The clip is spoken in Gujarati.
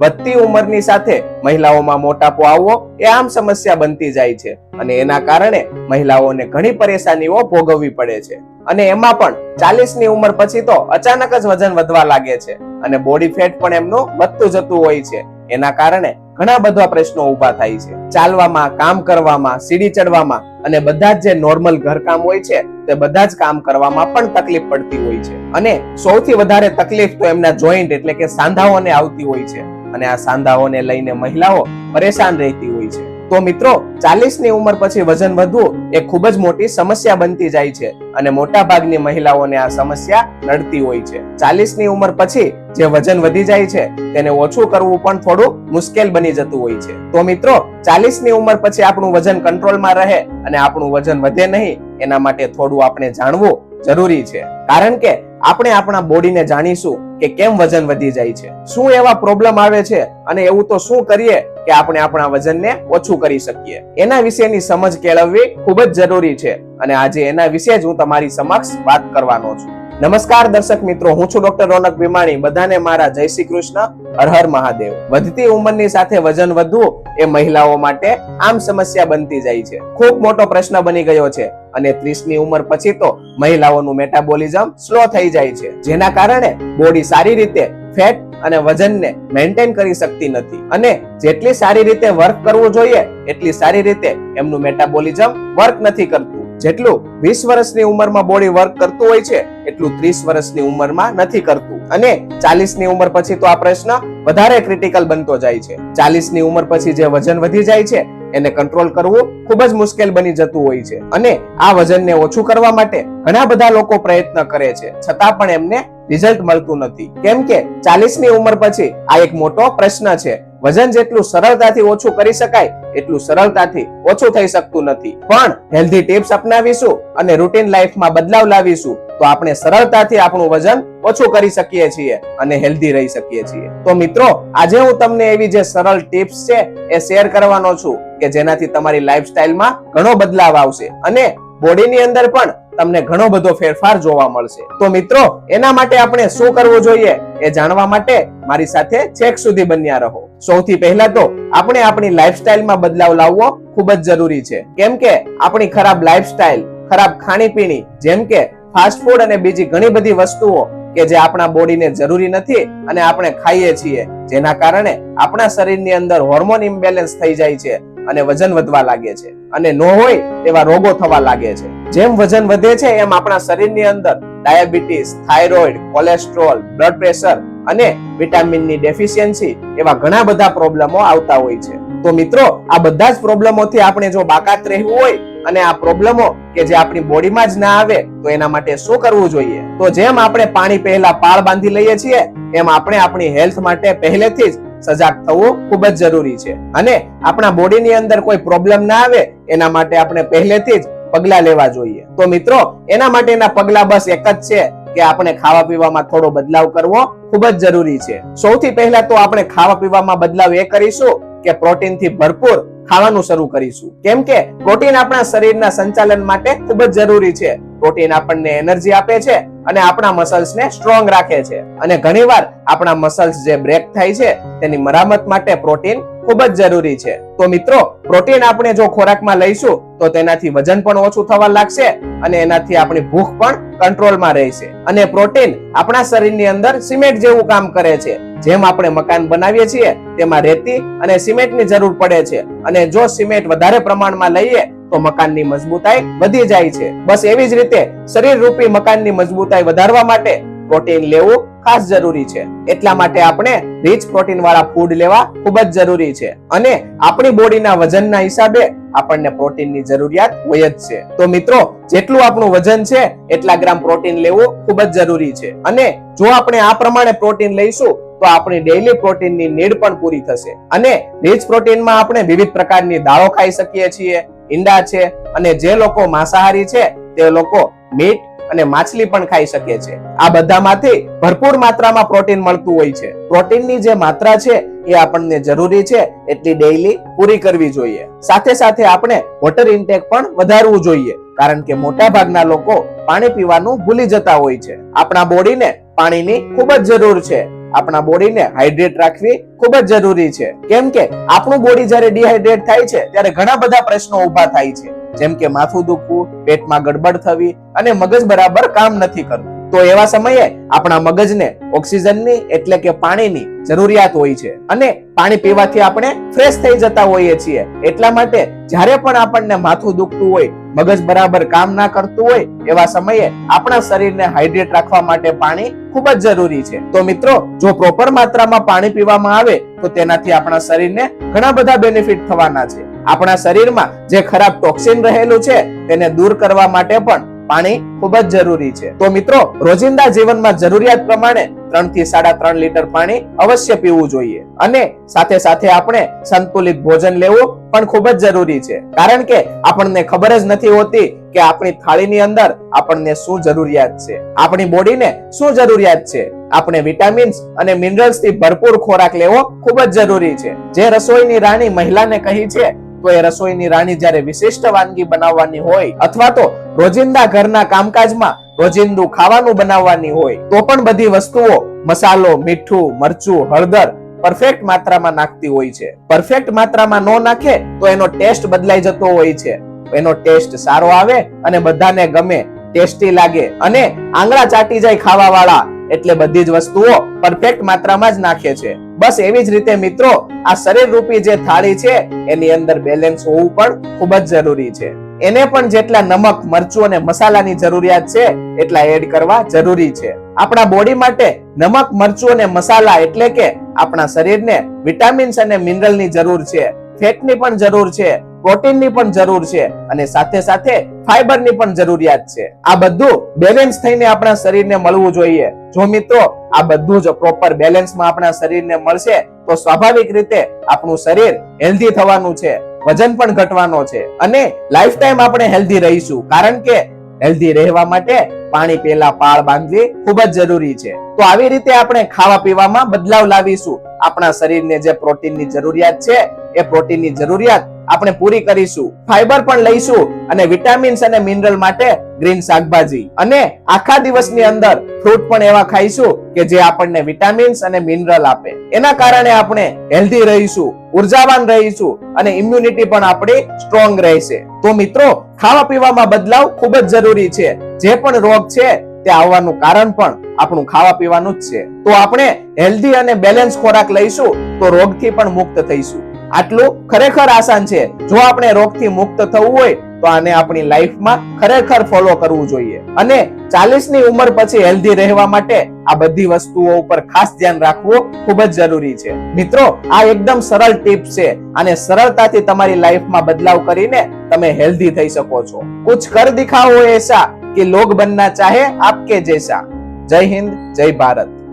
વધતી ઉંમરની સાથે મહિલાઓમાં મોટાપો આવવો એ આમ સમસ્યા બનતી જાય છે અને એના કારણે મહિલાઓને ઘણી પરેશાનીઓ ભોગવવી પડે છે. અને એમાં પણ ચાલીસની ઉંમર પછી તો અચાનક જ વજન વધવા લાગે છે અને બોડી ફેટ પણ એમનું વધતું જતું હોય છે. એના કારણે ઘણા બધા પ્રશ્નો ઊભા થાય છે. ચાલવામાં, કામ કરવામાં, સીડી ચડવામાં અને બધા જ જે નોર્મલ ઘરકામ હોય છે તે બધા જ કામ કરવામાં પણ તકલીફ પડતી હોય છે. અને સૌથી વધારે તકલીફ તો એમના જોઈન્ટ એટલે કે સાંધાઓને આવતી હોય છે. અને આ સાંધાઓને લઈને મહિલાઓ પરેશાન રહેતી હોય છે. તો મિત્રો ચાલીસની ઉંમર પછી વજન વધવું એ ખૂબ જ મોટી સમસ્યા બનતી જાય છે અને મોટા ભાગની મહિલાઓને આ સમસ્યા નડતી હોય છે. ચાલીસની ઉંમર પછી જે વજન વધી જાય છે, તેને ઓછું કરવું પણ થોડું મુશ્કેલ બની જતું હોય છે. તો મિત્રો ચાલીસની ઉંમર પછી આપણું વજન કંટ્રોલમાં રહે અને આપણું વજન વધે નહીં, એના માટે થોડું આપણે જાણવું જરૂરી છે. કારણ કે આપણે આપણા બોડીને જાણીશું કે કેમ વજન વધી જાય છે. શું એવા પ્રોબ્લેમ આવે છે અને એવું તો શું કરીએ કે આપણે આપણા વજનને ઓછું કરી શકીએ. એના વિશેની સમજ કેળવવી ખૂબ જ જરૂરી છે અને આજે એના વિશે જ હું તમારી સમક્ષ વાત કરવાનો છું. નમસ્કાર દર્શક મિત્રો, હું છું ડોક્ટર રોનક ભીમાણી. બધાને મારા જય શ્રી કૃષ્ણ, હર હર મહાદેવ. વધતી ઉંમરની સાથે વજન વધવું એ મહિલાઓ માટે આમ સમસ્યા બનતી જાય છે. ખૂબ મોટો પ્રશ્ન બની ગયો છે. અને ત્રીસની ઉંમર પછી તો મહિલાઓનું મેટાબોલિઝમ સ્લો થઈ જાય છે, જેના કારણે બોડી સારી રીતે ફેટ અને વજનને મેન્ટેન કરી શકતી નથી. અને જેટલી સારી રીતે વર્ક કરવું જોઈએ, એટલી સારી રીતે એમનું મેટાબોલિઝમ વર્ક નથી કરતું. જેટલું વીસ વર્ષની ઉંમરમાં બોડી વર્ક કરતું હોય છે, એટલું ત્રીસ વર્ષની ઉંમરમાં નથી કરતું. અને ચાલીસની ઉંમર પછી તો આ પ્રશ્ન વધારે ક્રિટિકલ બનતો જાય છે. ચાલીસની ઉંમર પછી જે વજન વધી જાય છે એને કંટ્રોલ કરવું ખૂબ જ મુશ્કેલ બની જતું હોય છે. અને આ વજનને ઓછું કરવા માટે ઘણા બધા લોકો પ્રયત્ન કરે છે. છતાં પણ એમને રિઝલ્ટ મળતું નથી. કેમ કે ચાલીસની ઉંમર પછી આ એક મોટો પ્રશ્ન છે. વજન જેટલું સરળતાથી ઓછું કરી શકાય, એટલું સરળતાથી ઓછું થઈ શકતું નથી. પણ હેલ્ધી ટિપ્સ અપનાવીશું અને રૂટીન લાઈફમાં બદલાવ લાવીશું, તો આપણે સરળતાથી આપણું વજન ઓછું કરી શકીએ છીએ અને હેલ્ધી રહી શકીએ છીએ. તો મિત્રો, આજે હું તમને એવી જે સરળ ટિપ્સ છે એ શેર કરવાનો છું કે જેનાથી તમારી લાઈફસ્ટાઈલમાં ઘણો બદલાવ આવશે અને બોડીની અંદર પણ તમને ઘણો બધો ફેરફાર જોવા મળશે. તો મિત્રો, એના માટે આપણે શું કરવું જોઈએ એ જાણવા માટે મારી સાથે છેક સુધી બન્યા રહો. સૌથી પહેલા તો આપણે આપણી લાઈફસ્ટાઈલમાં બદલાવ લાવવો ખૂબ જ જરૂરી છે. કેમ કે આપણી ખરાબ લાઈફસ્ટાઈલ ખરાબ ખાણીપીણી, જેમ કે ફાસ્ટ ફૂડ અને બીજી ઘણી બધી વસ્તુઓ કે જે આપણા બોડીને જરૂરી નથી અને આપણે ખાઈએ છીએ, જેના કારણે આપણા શરીરની અંદર હોર્મોન ઇમ્બેલેન્સ થઈ જાય છે. અને વજન વધવા લાગે છે. અને ન હોય એવા રોગો થવા લાગે છે. જેમ વજન વધે છે, એમ આપણા શરીરની અંદર diabetes, thyroid, cholesterol, blood pressure અને વિટામિનની ડેફિશિયન્સી એવા ઘણા બધા પ્રોબ્લેમો આવતા હોય છે. તો મિત્રો, આ બધા જ પ્રોબ્લેમોથી આપણે જો બાકાત રહેવું હોય અને આ પ્રોબ્લેમો કે જે આપણી બોડીમાં જ ના આવે, તો એના માટે શું કરવું જોઈએ? તો જેમ આપણે પાણી પહેલા પાળ બાંધી લઈએ છીએ, એમ આપણે આપણી હેલ્થ માટે પહેલેથી જ સજાગ થવું ખૂબ જ જરૂરી છે. અને આપણા બોડીની અંદર કોઈ પ્રોબ્લેમ ના આવે, એના માટે આપણે પહેલેથી જ પગલા લેવા જોઈએ. તો મિત્રો, એના માટેના પગલા બસ એક જ છે કે આપણે ખાવા પીવામાં થોડો બદલાવ કરવો ખૂબ જ જરૂરી છે. સૌથી પહેલા તો આપણે ખાવા પીવામાં બદલાવ એ કરીશું કે પ્રોટીનથી ભરપૂર ખાવાનું શરૂ કરીશું. કેમ કે પ્રોટીન આપણા શરીરના સંચાલન માટે ખૂબ જ જરૂરી છે. પ્રોટીન આપણને એનર્જી આપે છે અને આપણા મસલ્સ ને સ્ટ્રોંગ રાખે છે. અને ઘણીવાર આપણા મસલ્સ જે બ્રેક થાય છે, તેની મરામત માટે પ્રોટીન ખૂબ જ જરૂરી છે. તો મિત્રો, પ્રોટીન આપણે જો ખોરાકમાં લઈશું, તો તેનાથી વજન પણ ઓછું થવા લાગશે અને એનાથી આપણી ભૂખ પણ કંટ્રોલમાં રહેશે. અને પ્રોટીન આપણા શરીરની અંદર સિમેન્ટ જેવું કામ કરે છે. જેમ આપણે મકાન બનાવીએ છીએ, તેમાં રેતી અને સિમેન્ટની જરૂર પડે છે. અને જો સિમેન્ટ વધારે પ્રમાણમાં લઈએ તો મકાનની મજબૂતાઈ વધી જાય છે. બસ એવી જ રીતે શરીર રૂપી મકાનની મજબૂતાઈ વધારવા માટે પ્રોટીન લેવું ખાસ જરૂરી છે. એટલા માટે આપણે રીચ પ્રોટીન વાળા ફૂડ લેવા ખૂબ જ જરૂરી છે. અને આપણી બોડીના વજનના હિસાબે આપણને પ્રોટીનની જરૂરિયાત હોય જ છે. તો મિત્રો, જેટલું આપણું વજન છે, એટલા ગ્રામ પ્રોટીન લેવું ખૂબ જ જરૂરી છે. અને જો આપણે આ પ્રમાણે પ્રોટીન લઈશું, તો આપણી ડેઈલી પ્રોટીનની નીડ પણ પૂરી થશે. અને રીચ પ્રોટીનમાં આપણે વિવિધ પ્રકારની દાળો ખાઈ શકીએ છીએ ઈંડા છે અને જે લોકો માંસાહારી છે, તે લોકો મીટ અને માછલી પણ ખાઈ શકે છે. આ બધામાંથી ભરપૂર માત્રામાં પ્રોટીન મળતું હોય છે. પ્રોટીનની જે માત્રા છે, એ આપણને જરૂરી છે, એટલી ડેઈલી પૂરી કરવી જોઈએ. સાથે સાથે આપણે વોટર ઇન્ટેક પણ વધારવું જોઈએ, કારણ કે મોટા ભાગના લોકો પાણી પીવાનું ભૂલી જતા હોય છે. આપણા બોડીને પાણીની ખૂબ જ જરૂર છે. આપણા બોડીને હાઇડ્રેટ રાખવી ખૂબ જ જરૂરી છે. કેમ કે આપણું બોડી જ્યારે ડિહાઇડ્રેટ થાય છે, ત્યારે ઘણા બધા પ્રશ્નો ઊભા થાય છે. જેમ કે માથું દુખવું, પેટમાં ગડબડ થવી અને મગજ બરાબર કામ નથી કરતું તો એવા સમયે આપણા મગજને ઓક્સિજનની એટલે કે પાણીની જરૂરિયાત હોય છે. અને પાણી પીવાથી આપણે ફ્રેશ થઈ જતા હોઈએ છીએ. એટલા માટે જ્યારે પણ આપણને માથું દુખતું હોય, મગજ બરાબર કામ ના કરતું હોય, એવા સમયે આપણા શરીરને હાઇડ્રેટ રાખવા માટે પાણી ખૂબ જ જરૂરી છે. તો મિત્રો, જો પ્રોપર માત્રામાં પાણી પીવામાં આવે, તો તેનાથી આપણા શરીરને ઘણા બધા બેનિફિટ થવાના છે. આપણા શરીરમાં જે ખરાબ ટોક્સિન રહેલું છે, તેને દૂર કરવા માટે પણ પાણી ખૂબ જ જરૂરી છે. તો મિત્રો, રોજિંદા જીવનમાં જરૂરિયાત પ્રમાણે ત્રણથી સાડા ત્રણ લીટર પાણી અવશ્ય પીવું જોઈએ. અને સાથે સાથે આપણે સંતુલિત ભોજન લેવું પણ ખૂબ જ જરૂરી છે. કારણ કે આપણને ખબર જ નથી હોતી કે આપણી થાળીની અંદર આપણને શું જરૂરિયાત છે. આપણી બોડીને શું જરૂરિયાત છે. આપણે વિટામિન્સ અને મિનરલ્સથી ભરપૂર ખોરાક લેવો ખૂબ જ જરૂરી છે. જે રસોઈની રાણી મહિલાને કહી છે તો એ રસોઈની રાણી જ્યારે વિશિષ્ટ વાનગી બનાવવાની હોય અથવા તો રોજિંદા ઘરના કામકાજમાં રોજિંદુ ખાવાનું બનાવવાની હોય, તો પણ બધી વસ્તુઓ મસાલો, મીઠું, મરચું, હળદર પરફેક્ટ માત્રામાં નાખતી હોય છે. પરફેક્ટ માત્રામાં ન નાખે તો એનો ટેસ્ટ બદલાઈ જતો હોય છે. એનો ટેસ્ટ સારો આવે અને બધાને ગમે ટેસ્ટી લાગે અને આંગળા ચાટી જાય ખાવા વાળા એટલે બધી જ વસ્તુઓ પરફેક્ટ માત્રામાં જ નાખે છે. બસ એવી જ રીતે મિત્રો, આ શરીર રૂપી જે થાળી છે, એની અંદર બેલેન્સ હોવું પણ ખૂબ જ જરૂરી છે. એને પણ જેટલા નમક, મરચું અને મસાલાની જરૂરિયાત છે, એટલા એડ કરવા જરૂરી છે. આપણા બોડી માટે નમક, મરચું અને મસાલા એટલે કે આપણા શરીરને વિટામિન્સ અને મિનરલની જરૂર છે. ફેટની પણ જરૂર છે. પ્રોટીનની પણ જરૂર છે અને સાથે સાથે ફાઈબરની પણ જરૂરિયાત છે. આ બધું બેલેન્સ થઈને આપણા શરીરને મળવું જોઈએ. જો મિત્રો, આ બધું જ પ્રોપર બેલેન્સમાં આપણા શરીરને મળશે, તો સ્વાભાવિક રીતે આપણું શરીર હેલ્ધી થવાનું છે, વજન પણ ઘટવાનો છે અને લાઈફ ટાઈમ આપણે હેલ્ધી રહીશું. કારણ કે હેલ્ધી રહેવા માટે પાણી પેલા પાળ બાંધવી ખૂબ જ જરૂરી છે. તો આવી રીતે આપણે ખાવા પીવામાં બદલાવ લાવીશું. આપણા શરીરને જે પ્રોટીનની જરૂરિયાત છે, એ પ્રોટીનની જરૂરિયાત આપણે પૂરી કરીશું. ફાઈબર પણ લઈશું અને વિટામિન્સ અને મિનરલ માટે ગ્રીન શાકભાજી. અને આખા દિવસની અંદર ફ્રૂટ પણ એવા ખાઈશું કે જે આપણને વિટામિન્સ અને મિનરલ આપે. એના કારણે આપણે હેલ્ધી રહીશું, ઉર્જાવાન રહીશું અને ઇમ્યુનિટી પણ આપણી સ્ટ્રોંગ રહેશે. તો મિત્રો, ખાવા પીવામાં બદલાવ ખૂબ જ જરૂરી છે. જે પણ રોગ છે, તે આવવાનું કારણ પણ આપણું ખાવા પીવાનું જ છે. તો આપણે હેલ્ધી અને બેલેન્સ ખોરાક લઈશું તો રોગથી પણ મુક્ત થઈશું. આટલું ખરેખર આસાન છે. જો આપણે રોગથી મુક્ત થવું હોય, તો આને આપણી લાઈફમાં ખરેખર ફોલો કરવું જોઈએ. અને ચાલીસની ઉંમર પછી હેલ્ધી રહેવા માટે આ બધી વસ્તુઓ ઉપર ખાસ ધ્યાન રાખવું ખૂબ જ જરૂરી છે. મિત્રો, આ એકદમ સરળ ટીપ છે અને સરળતાથી તમારી લાઈફમાં બદલાવ કરીને તમે હેલ્ધી થઈ શકો છો. કુછ કર દિખાઓ એસા કે લોગ બનના ચાહે આપકે જૈસા. જય હિન્દ, જય ભારત.